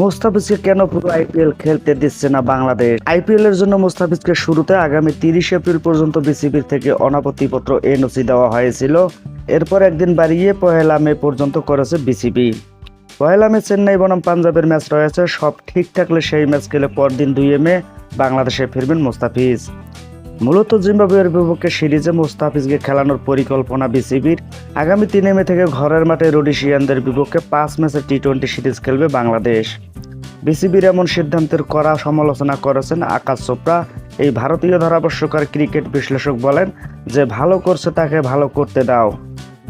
মুস্তাফিজকে কেন পুরো আইপিএল খেলতে দিচ্ছে না বাংলাদেশ? আইপিএল এর জন্য মুস্তাফিজকে শুরুতে আগামী তিরিশ এপ্রিল পর্যন্ত বিসিবির থেকে অনাপত্তিপত্র এনওসি দেওয়া হয়েছিল। এরপর একদিন বাড়িয়ে পহেলা মে পর্যন্ত করেছে বিসিবি। পহেলা মে চেন্নাই বনাম পাঞ্জাবের ম্যাচ রয়েছে, সব ঠিক থাকলে সেই ম্যাচ খেলে পরদিন দুই মে বাংলাদেশে ফিরবেন মুস্তাফিজ। মূলত জিম্বাবুয়ের বিপক্ষে সিরিজে মুস্তাফিজকে খেলানোর পরিকল্পনা বিসিবির। আগামী তিনে মে থেকে ঘরের মাঠে রোডিশিয়ানদের বিপক্ষে পাঁচ ম্যাচের টি টোয়েন্টি সিরিজ খেলবে বাংলাদেশ। বিসিবির এমন সিদ্ধান্তের কড়া সমালোচনা করেছেন আকাশ চোপড়া। এই ভারতীয় ধারাভাষ্যকার ক্রিকেট বিশ্লেষক বলেন, যে ভালো করছে তাকে ভালো করতে দাও।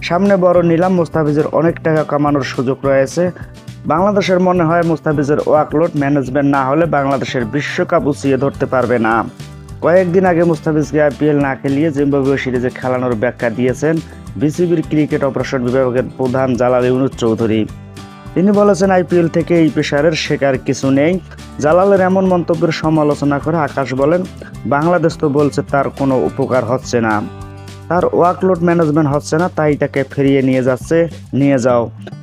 সামনে বড় নিলাম, মুস্তাফিজের অনেক টাকা কামানোর সুযোগ রয়েছে। বাংলাদেশের মনে হয় মুস্তাফিজের ওয়াকলোড ম্যানেজমেন্ট না হলে বাংলাদেশের বিশ্বকাপ উচিয়ে ধরতে পারবে না। কয়েকদিন আগে মুস্তাফিজকে আইপিএল না খেলিয়ে জিম্বাবুয়ে সিরিজে খেলানোর ব্যাখ্যা দিয়েছেন বিসিবির ক্রিকেট অপারেশন বিভাগের প্রধান জালাল ইউনুস চৌধুরী। তিনি বলেছেন আইপিএল থেকে এই পেশারের শেখার কিছু নেই। জালালের এমন মন্তব্যের সমালোচনা করে আকাশ বলেন, বাংলাদেশ তো বলছে তার কোনো উপকার হচ্ছে না। তার ওয়ার্কলোড ম্যানেজমেন্ট হচ্ছে না, তাই তাকে ফিরিয়ে নিয়ে যাচ্ছে, নিয়ে যাও।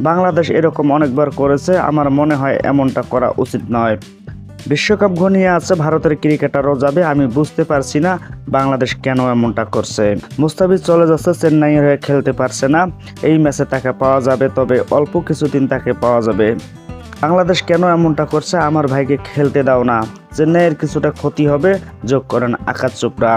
বাংলাদেশ এরকম অনেকবার করেছে, আমার মনে হয় এমনটা করা উচিত নয়। বিশ্বকাপ ঘনিয়ে আছে ভারতের ক্রিকেটারও যাবে, আমি বুঝতে পারছি না বাংলাদেশ কেন এমনটা করছে। মুস্তাফিজ চলে যাচ্ছে চেন্নাইয়ের হয়ে খেলতে পারছে না। এই ম্যাচে তাকে পাওয়া যাবে, তবে অল্প কিছুদিন তাকে পাওয়া যাবে। বাংলাদেশ কেন এমনটা করছে আমার ভাইকে খেলতে দাও না। চেন্নাইয়ের কিছুটা ক্ষতি হবে, যোগ করেন আকাশ চোপড়া।